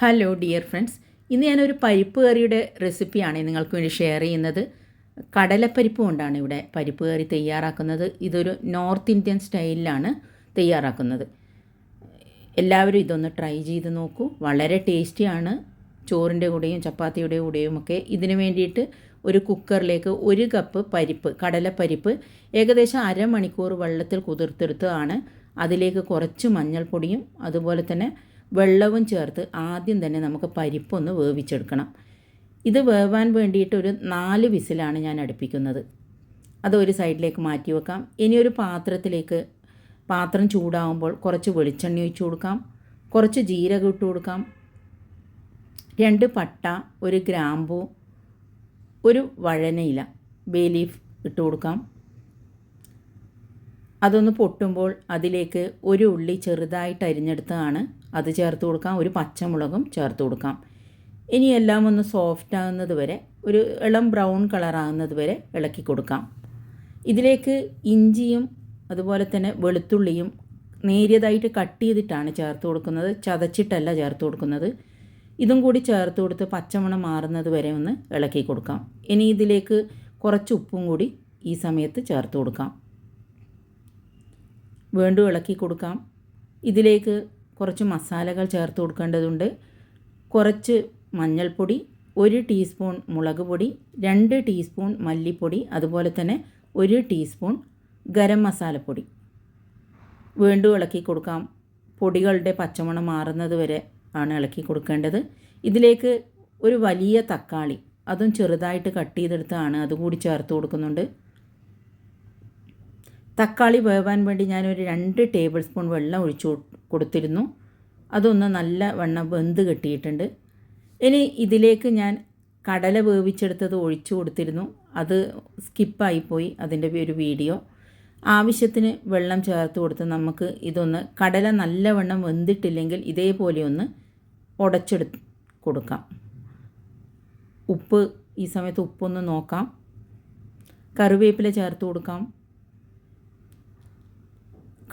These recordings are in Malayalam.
ഹലോ ഡിയർ ഫ്രണ്ട്സ് ഇന്ന് ഞാനൊരു പരിപ്പ് കറിയുടെ റെസിപ്പിയാണ് നിങ്ങൾക്ക് വേണ്ടി ഷെയർ ചെയ്യുന്നത്. കടലപ്പരിപ്പ് കൊണ്ടാണ് ഇവിടെ പരിപ്പ് കറി തയ്യാറാക്കുന്നത്. ഇതൊരു നോർത്ത് ഇന്ത്യൻ സ്റ്റൈലിലാണ് തയ്യാറാക്കുന്നത്. എല്ലാവരും ഇതൊന്ന് ട്രൈ ചെയ്ത് നോക്കൂ. വളരെ ടേസ്റ്റിയാണ് ചോറിന്റെ കൂടെയും ചപ്പാത്തിയുടെ കൂടെയും ഒക്കെ ഇതിന് വേണ്ടിയിട്ട് ഒരു കുക്കറിലേക്ക് ഒരു കപ്പ് പരിപ്പ് കടലപ്പരിപ്പ് ഏകദേശം അരമണിക്കൂർ വെള്ളത്തിൽ കുതിർത്തെടുത്തതാണ്. അതിലേക്ക് കുറച്ച് മഞ്ഞൾപ്പൊടിയും അതുപോലെ തന്നെ വെള്ളവും ചേർത്ത് ആദ്യം തന്നെ നമുക്ക് പരിപ്പൊന്ന് വേവിച്ചെടുക്കണം. ഇത് വേവാൻ വേണ്ടിയിട്ട് ഒരു നാല് വിസിലാണ് ഞാൻ അടുപ്പിക്കുന്നത്. അതൊരു സൈഡിലേക്ക് മാറ്റി വെക്കാം. ഇനി ഒരു പാത്രത്തിലേക്ക് പാത്രം ചൂടാവുമ്പോൾ കുറച്ച് വെളിച്ചെണ്ണ ഒഴിച്ചു കൊടുക്കാം. കുറച്ച് ജീരകം ഇട്ട് കൊടുക്കാം. രണ്ട് പട്ട ഒരു ഗ്രാമ്പു ഒരു വഴനയില ബേ ലീഫ് ഇട്ട് കൊടുക്കാം. അതൊന്ന് പൊട്ടുമ്പോൾ അതിലേക്ക് ഒരു ഉള്ളി ചെറുതായിട്ട് അരിഞ്ഞെടുത്തതാണ്. അത് ചേർത്ത് കൊടുക്കാം. ഒരു പച്ചമുളകും ചേർത്ത് കൊടുക്കാം. ഇനി എല്ലാം ഒന്ന് സോഫ്റ്റ് ആകുന്നത് വരെ ഒരു ഇളം ബ്രൗൺ കളറാകുന്നത് വരെ ഇളക്കി കൊടുക്കാം. ഇതിലേക്ക് ഇഞ്ചിയും അതുപോലെ തന്നെ വെളുത്തുള്ളിയും നേരിയതായിട്ട് കട്ട് ചെയ്തിട്ടാണ് ചേർത്ത് കൊടുക്കുന്നത്. ചതച്ചിട്ടല്ല ചേർത്ത് കൊടുക്കുന്നത്. ഇതും കൂടി ചേർത്ത് കൊടുത്ത് പച്ചമണം മാറുന്നത് വരെ ഒന്ന് ഇളക്കി കൊടുക്കാം. ഇനി ഇതിലേക്ക് കുറച്ച് ഉപ്പും കൂടി ഈ സമയത്ത് ചേർത്ത് കൊടുക്കാം. വീണ്ടും ഇളക്കി കൊടുക്കാം. ഇതിലേക്ക് കുറച്ച് മസാലകൾ ചേർത്ത് കൊടുക്കേണ്ടതുണ്ട്. കുറച്ച് മഞ്ഞൾപ്പൊടി ഒരു ടീസ്പൂൺ മുളക് പൊടി രണ്ട് ടീസ്പൂൺ മല്ലിപ്പൊടി അതുപോലെ തന്നെ ഒരു ടീസ്പൂൺ ഗരം മസാലപ്പൊടി. വീണ്ടും ഇളക്കി കൊടുക്കാം. പൊടികളുടെ പച്ചമണം മാറുന്നത് വരെ ആണ് ഇളക്കി കൊടുക്കേണ്ടത്. ഇതിലേക്ക് ഒരു വലിയ തക്കാളി അതും ചെറുതായിട്ട് കട്ട് ചെയ്തെടുത്താണ് അതുകൂടി ചേർത്ത് കൊടുക്കുന്നുണ്ട്. തക്കാളി വേവാൻ വേണ്ടി ഞാനൊരു രണ്ട് ടേബിൾ സ്പൂൺ വെള്ളം ഒഴിച്ചു കൊടുത്തിരുന്നു. അതൊന്ന് നല്ല വണ്ണം വെന്ത് കെട്ടിയിട്ടുണ്ട്. ഇനി ഇതിലേക്ക് ഞാൻ കടല വേവിച്ചെടുത്തത് ഒഴിച്ചു കൊടുത്തിരുന്നു. അത് സ്കിപ്പായിപ്പോയി അതിന്റെ ഒരു വീഡിയോ. ആവശ്യത്തിന് വെള്ളം ചേർത്ത് കൊടുത്ത് നമുക്ക് ഇതൊന്ന് കടല നല്ലവണ്ണം വെന്തിട്ടില്ലെങ്കിൽ ഇതേപോലെ ഒന്ന് ഉടച്ചെടു കൊടുക്കാം. ഉപ്പ് ഈ സമയത്ത് ഉപ്പൊന്ന് നോക്കാം. കറിവേപ്പില ചേർത്ത് കൊടുക്കാം.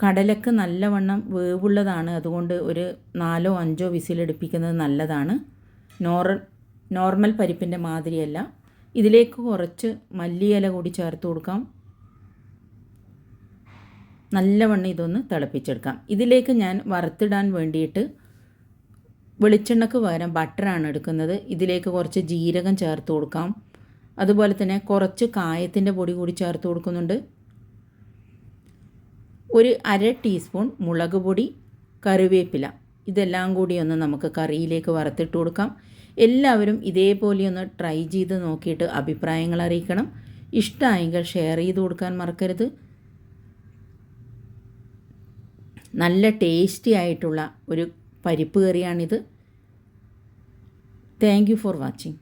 കടലക്ക് നല്ലവണ്ണം വേവുള്ളതാണ്. അതുകൊണ്ട് ഒരു നാലോ അഞ്ചോ വിസിലെടുപ്പിക്കുന്നത് നല്ലതാണ്. നോർ നോർമൽ പരിപ്പിന്റെ മാതിരിയല്ല. ഇതിലേക്ക് കുറച്ച് മല്ലിയില കൂടി ചേർത്ത് കൊടുക്കാം. നല്ലവണ്ണം ഇതൊന്ന് തിളപ്പിച്ചെടുക്കാം. ഇതിലേക്ക് ഞാൻ വറുത്തിടാൻ വേണ്ടിയിട്ട് വെളിച്ചെണ്ണക്ക് പകരം ബട്ടറാണ് എടുക്കുന്നത്. ഇതിലേക്ക് കുറച്ച് ജീരകം ചേർത്ത് കൊടുക്കാം. അതുപോലെ തന്നെ കുറച്ച് കായത്തിന്റെ പൊടി കൂടി ചേർത്ത് കൊടുക്കുന്നുണ്ട്. ഒരു അര ടീസ്പൂൺ മുളക് പൊടി കറിവേപ്പില. ഇതെല്ലാം കൂടി ഒന്ന് നമുക്ക് കറിയിലേക്ക് വറുത്തിട്ട് കൊടുക്കാം. എല്ലാവരും ഇതേപോലെ ഒന്ന് ട്രൈ ചെയ്ത് നോക്കിയിട്ട് അഭിപ്രായങ്ങൾ അറിയിക്കണം. ഇഷ്ടമായെങ്കിൽ ഷെയർ ചെയ്ത് കൊടുക്കാൻ മറക്കരുത്. നല്ല ടേസ്റ്റി ആയിട്ടുള്ള ഒരു പരിപ്പ് കറിയാണിത്. Thank you for watching.